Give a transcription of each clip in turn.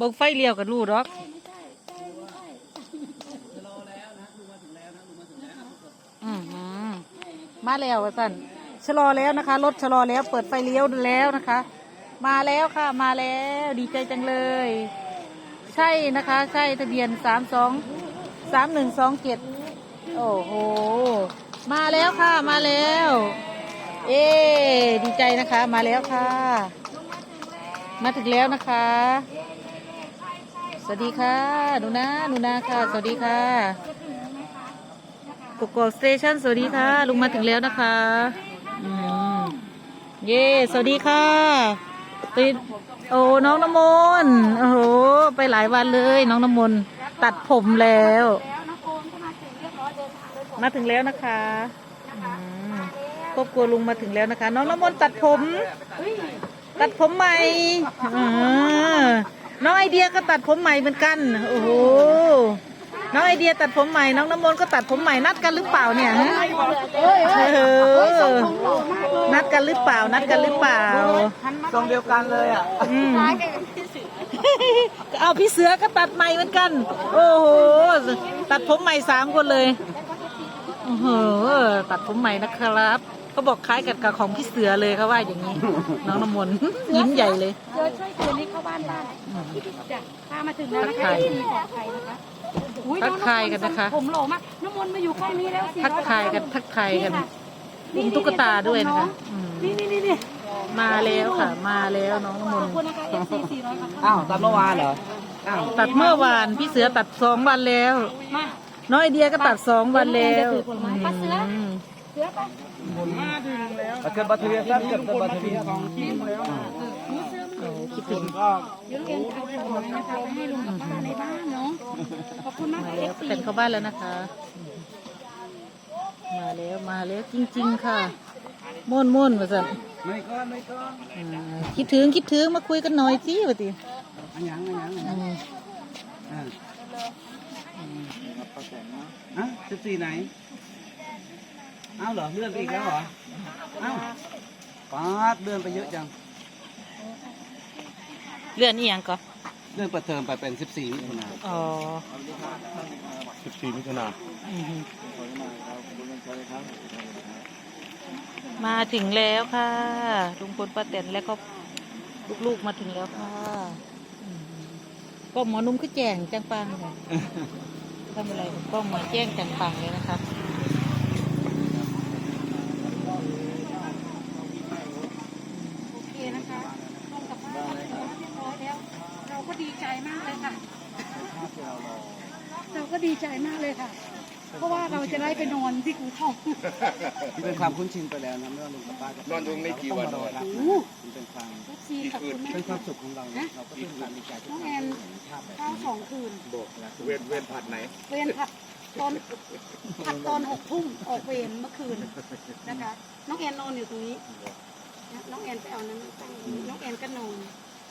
เบิ่งไฟเลี้ยวกับลูดอกอือหือมาแล้วว่าสั่นชะลอแล้วนะคะ รถชะลอแล้วเปิดไฟเลี้ยวแล้วนะคะ มาแล้วค่ะมาแล้วดีใจจังเลย ใช่นะคะ ใช่ทะเบียนสามสองสามหนึ่งสองเจ็ดโอ้โหมาแล้วค่ะมาแล้ว เอ๊ดีใจนะคะ มาแล้วค่ะ มาถึงแล้วนะคะ วัสดีค่ะหนูนาหนูนาค่ะ สวัสดีค่ะกกอกสเตชันสวัสดีค่ะ ลุงมาถึงแล้วนะคะอืมเย่สวัสดีค่ะติดโอ้น้องน้ำมนต์โอ้โหไปหลายวันเลย น้องน้ำมนต์ตัดผมแล้ว มาถึงแล้วนะคะอืมครอบครัวลุงมาถึงแล้วนะคะ น้องน้ำมนต์ตัดผม ตัดผมใหม่อ่า น้องไอเดียก็ตัดผมใหม่เหมือนกัน โอ้โห น้องไอเดียตัดผมใหม่ น้องน้ำมนต์ก็ตัดผมใหม่ นัดกันหรือเปล่าเนี่ยฮะเออนัดกันหรือเปล่า นัดกันหรือเปล่า ทรงเดียวกันเลยอะ อืมเอาพี่เสือก็ตัดใหม่เหมือนกัน โอ้โห ตัดผมใหม่สามคนเลย โอ้โห ตัดผมใหม่นะครับ เขาบอกคล้ายกับกับของพี่เสือเลยเขาว่าอย่างนี้ น้องน้ำมนต์ ยิ้มใหญ่เลยเจอช่วยคืนนี้เข้าบ้านบ้านจ้ะพามาถึงแล้วนะคะทักทายที่ปลอดภัยนะคะอุ๊ทักทายกันนะคะ ผมโหลมากน้ำมนต์มาอยู่ใกล้นี้แล้วทักทายกันทักทายกันค่ะอุ้มตุ๊กตาด้วยนะคะอืมนี่นี่นี่นี่มาแล้วค่ะ มาแล้วน้องน้ำมขอนบต์คุณนะคะ FC 400ค่ะอ้าวตัดเมื่อวานเหรออ้าวตัดเมื่อวานพี่เสือตัดสองวันแล้วมาน้องไอเดียก็ตัดสองวันแล้วเดี๋ยวถือผลไม้ไปเสืออืมเสือไปเกิดบัตรทะเบียนสั้นเกิดบัตรทะเบียนโอ้คิดถึงเดี๋ยวเรียนเอาผลไม้นะคะไปให้ลุงกับป้าในบ้านเนาะขอบคุณมากมาค่ะแล้ว FC แต่งเข้าบ้านแล้วนะคะ มาแล้วมาแล้วจริง ๆ ค่ะม่วนม่วนมาสั่นไม่ก้อนไม่ก้อนอ่าคิดถึงคิดถึงมาคุยกันหน่อยสิวะติอันยังอันยังอันอืยังมอ่าอะสิบสี่ไหน เอ้าเหรอเลื่อนไปอีกแล้วเหรอเอ้าป๊าดเลื่อนไปเยอะจังเรื่องนี้ยังก่อนเลื่อนเปิดเทอมไปเป็นสิบสี่มิถุนายนอ๋อ14มิถุนายนอืมมาถึงแล้วค่ะลุงพลป้าแตนแล้วก็ลูกๆมาถึงแล้วค่ะอืมก็หมอนุ่มคือแจ้งจังปังค่ะทำอะไรก็หมอแจ้งจังปังเลยนะคะ โอเคนะคะลงกับป้ามาถึงแล้วเรียบร้อยแล้ว เราก็ดีใจมากเลย ค่ะ เราก็ดีใจมากเลยค่ะ เพราะว่าเราจะได้ไปนอนที่กูทองเป็นความคุ้นชินไปแล้วนะไม่ว่าลุงกับป้าจะนอนตรงนี้กี่วันต้องมารอรับโอ้มันเป็นความทุกซีขอบคุณมากเป็นความสุขของเรานะเราก็เป็นความดีใจทุกน้องคแอนนภาพแบบเข้าสองคืน บอกนะเวนเวนผัดไหน เวรผัดตอนผัดตอนหกทุ่มออกเวรเมื่อคืนนะคะ น้องแอนนอนอยู่ตรงนี้นะน้องแอนไปเอานั้นตั้งอยู่น้องแอนก็นอน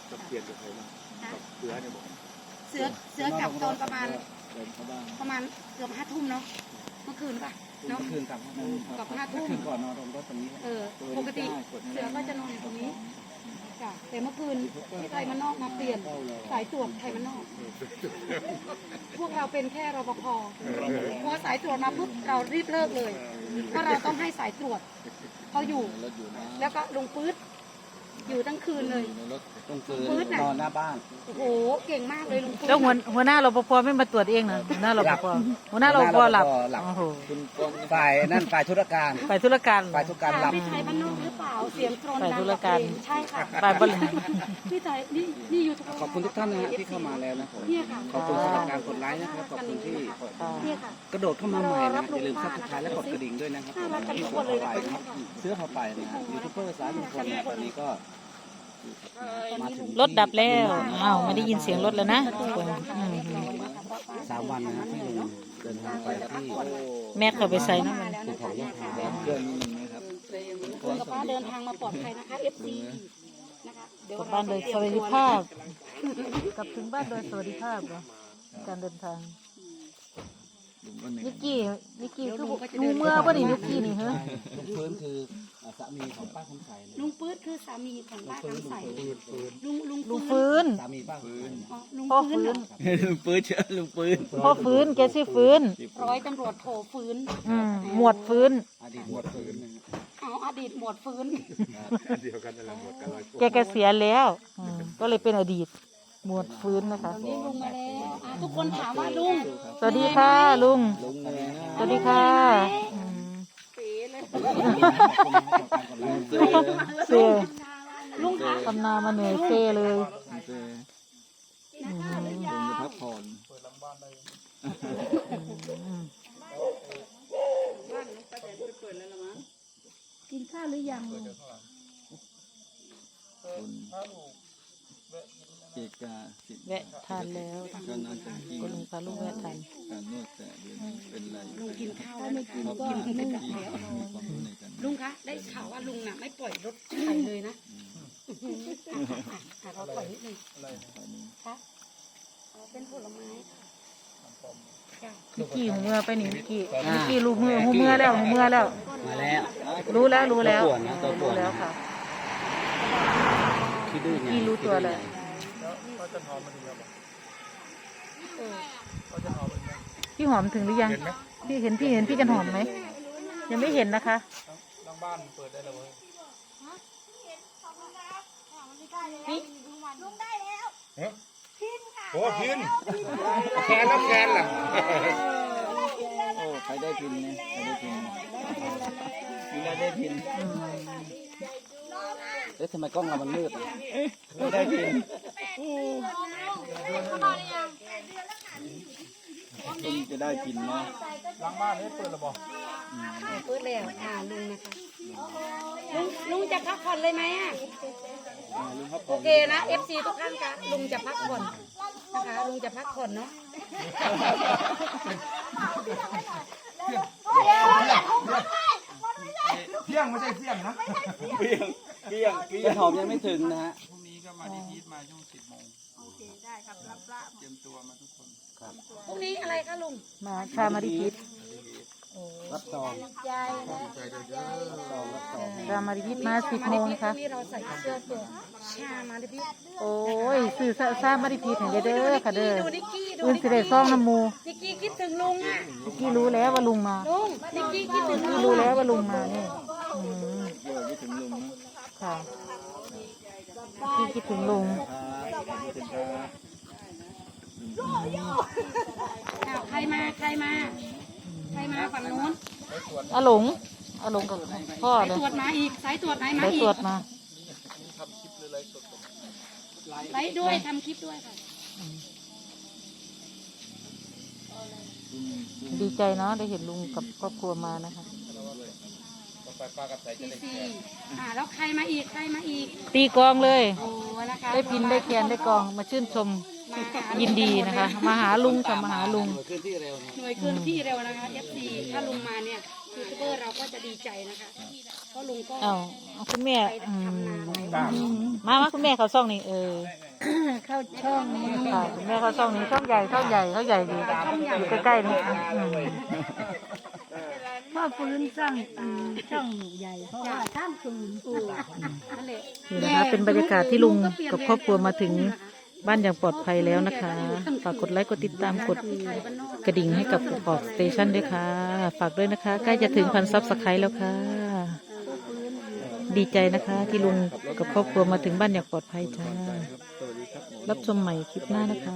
กับเปลี่ยนกับใครบ้างนะกับเสือเนี่ยบอก เสือเสือกลับตอนประมาณเดินเข้าบ้านประมาณเกือบห้าทุ่มเนาะเมื่อคืนป่ะเนาะเมื่อคืนกลับห้าทุ่มกลับห้าทุ่ม คืนก่อนนอนตรงรถตรงนี้เออปกติเสือก็จะนอนอยู่ตรงนี้จ้ะแต่เมื่อคืนที่ไทยมันนอกมาเปลี่ยน สายตรวจไทยมันนอก พวกเราเป็นแค่รปภพอสายตรวจมาปุ๊บเรารีบเลิกเลย เพราะเราต้องให้สายตรวจเขาอยู่ แล้วก็ลงปื๊ด อยู่ทั้งคืนเลยตรงคืนปื๊ดน่ะนอนหน้าบ้าน โอ้โห เก่งมากเลยลุงปื๊ดแล้วหัวหัวหน้ารปภไม่มาตรวจเองนะหัวหน้ารปภหัวหน้ารปภหลับหลับ โอ้โหฝ่ายนั่นฝ่ายธุรการไปธุรการฝ่ายธุรการหลับ พี่ไทยบ้านนอกหรือเปล่า เสียงโทรนฝ่ายดังธุรการใช่ค่ะไปบริหาร พี่ไทยนี่นี่ยูทูบขอบคุณทุกท่านนะฮะที่เข้ามาแล้วนะผมเนี่ยค่ะขอบคุณสำหรับการกดไลค์นะครับขอบคุณที่ เนี่ยค่ะ กระโดดเข้ามาใหม่นะอย่าลืมซับสไครต์และกดกระดิ่งด้วยนะครับผมที่เสื้อผ้าไปนะครับเสื้อผ้าไปนะฮะยูทูบเบอร์สายลุงพลเนี่ยตอนนี้ก็มาถึง รถดับแล้วอ้าวไม่ได้ยินเสียงรถแล้วนะทุกคนอืมสามวันนะฮะที่ลุงเดินทางไปที่แม่เขาไปใส่น้ำมันภูเขายะพาเดือนนึงนะครับคุณกับป้าเดินทางมาปลอดภัยนะคะ FC นะคะเดี๋ยวกลับบ้านโดยสวัสดิภาพกลับถึงบ้านโดยสวัสดิภาพเหรอการเดินทาง ลุงก็เหนื่อยนิกกี้นิกกี้คือหนูเมื่อบ่นี่นิกกี้นี่เหรอลุงฟื้นคืออ่าสามีของป้าคำใสนะลุงปื๊ดคือสามีของป้าคำใสลุงลุงลุงฟื้นสามีป้าฟื้นอ๋อลุงพ่อฟื้นฟื้นเหรอลุงฟื้นเชื่อลุงฟื้นพ่อฟื้นแกชื่อฟื้นร้อยตำรวจโทฟื้นอืมหมวดฟื้น อดีตหมวดฟื้นนะฮะเอาอดีตหมวดฟื้นเดียวกันนั่นแหละหมดกันเลยแกเกษียณแล้วอืมก็เลยเป็นอดีต หมวดฟื้นนะคะตอนนี้ลุงมาแล้วอะทุกคนถามว่าลุงสวัสดีค่ะลุง ลุงเหนื่อยนะสวัสดีค่ะอืมเป๋เลยลุงเจอเซ่ลุงคะทำนามาเหนื่อยเซ่เลยลุงเจอลุงจะพักผ่อนอืมกินข้าวหรือยังลุงคนเกกาสิแวะทานแล้วนะคะการนอนจังกีก็ลุงพาลูกแวะทานการนวดแต่เดี๋ยวนี้เป็นไรลุงกินข้าวแล้วไม่กินเขาก็กินไม่ไม่กินได้แล้วมีความรู้ในการลุงคะได้ข่าวว่าลุงน่ะไม่ปล่อยรถไถเลยนะอะอะเราปล่อยนิดนึงคะเอาเป็นผลไม้จ้ะนิกกี้หูเมื่อไปนี่นิกกี้นิกกี้รู้มือหูเมื่อแล้วหูเมื่อแล้ว มาแล้ว รู้แล้วรู้แล้วตัวป่ว นนะตัวป่วนรู้แล้วค่ะคิดดื้อไงพี่รู้ตัวแล้วพี่หอมถึงหรือยังพี่เห็นพี่เห็นพี่กันหอมไหม ยังไม่เห็นนะคะโอ้พินแคนแล้วแคนล่ะโอ้ใครได้พินเนี่ยใครได้พินมีได้ได้พินเอ๊ะทำไมกล้องเรามันมืดอะไม่ได้พิน ต้องจะได้พินนะเปิดแล้วอ่าลุงนะคะลุงลุงจะพักผ่อนเลยไหมอะอ่าลุงครับโอเคนะ FC ทุกท่านคะลุงจะพักผ่อนนะคะลุงจะพักผ่อนเนาะเที่ยงไม่ใช่เที่ยงนะ เปี้ยงเปี้ยงเปี้ยงหอมยังไม่ถึงนะฮะ พรุ่งนี้อะไรคะลุงมาชามาดิพิษรับซองซองรับซองชามาดิพิษมาสิบโมงนะคะนี่เราใส่เสื้อตัวชามาดิพี่โอ้ยสื่อชามาดิพิษเห็นเด้อค่ะเด้อดูนิกกี้ดูอื่นนิกสิกี้ได้ซองน้ำมูนิกกี้คิดถึงลุงอะนิกกี้รู้แล้วว่าลุงมาลุงนิกกี้คิดถึงนิกลุกี้งรู้แล้วว่าลุงมานี่อืมเดี๋ยวไม่ถึงลุงนะ ค่ะพี่คิดถึงลุงครับคิดถึงครับอ้าวใครมาใครมาใครมาฝั่งนู้นอาหลงอาหลงกับพ่อสายเลยตรวจมาอีกสายตรวจไหนมาไปอีตรวกจมาไลฟ์ด้วยทำคลิปด้วยค่ะดีใจเนาะได้เห็นลุงกับครอบครัวมานะคะ ซีซีอ่าแล้วใครมาอีกใครมาอีกตีกลองเลย โอ้นะคะได้พินได้แคนได้กลองมาชื่นชมมาหายินดีนะคะ มาหาลุงค่ะมาหาลุง เคลื่อนที่เร็วนะหน่วยเคลื่อนที่เร็วนะคะ FC ถ้าลุงมาเนี่ยยูทูบเบอร์เราก็จะดีใจนะคะเพราะลุงก็เอาเอาคุณแม่ไปอืทำมนาหลายวันมามาคุณแม่เขาช่องนี้เออเข้าช่องค่ะคุณแม่เขาช่องนี้ช่องใหญ่ช่องใหญ่เขาใหญ่ดีอยู่ใกล้ๆนี่อืม พ่อฟื้นสร้างช่องใหญ่เพราะว่าข้ามคืนนั่นแหละนี่นะคะเป็นบรรยากาศที่ลุงกับครอบครัวมาถึงบ้านอย่างปลอดภัยแล้วนะคะ ฝากกดไลค์กดติดตามกดกระดิ่งให้กับกอกสเตชันด้วยค่ะ ฝากด้วยนะคะ ใกล้จะถึงพันซับสไครต์แล้วค่ะ ดีใจนะคะที่ลุงกับครอบครัวมาถึงบ้านอย่างปลอดภัยจ้า รับชมใหม่คลิปหน้านะคะ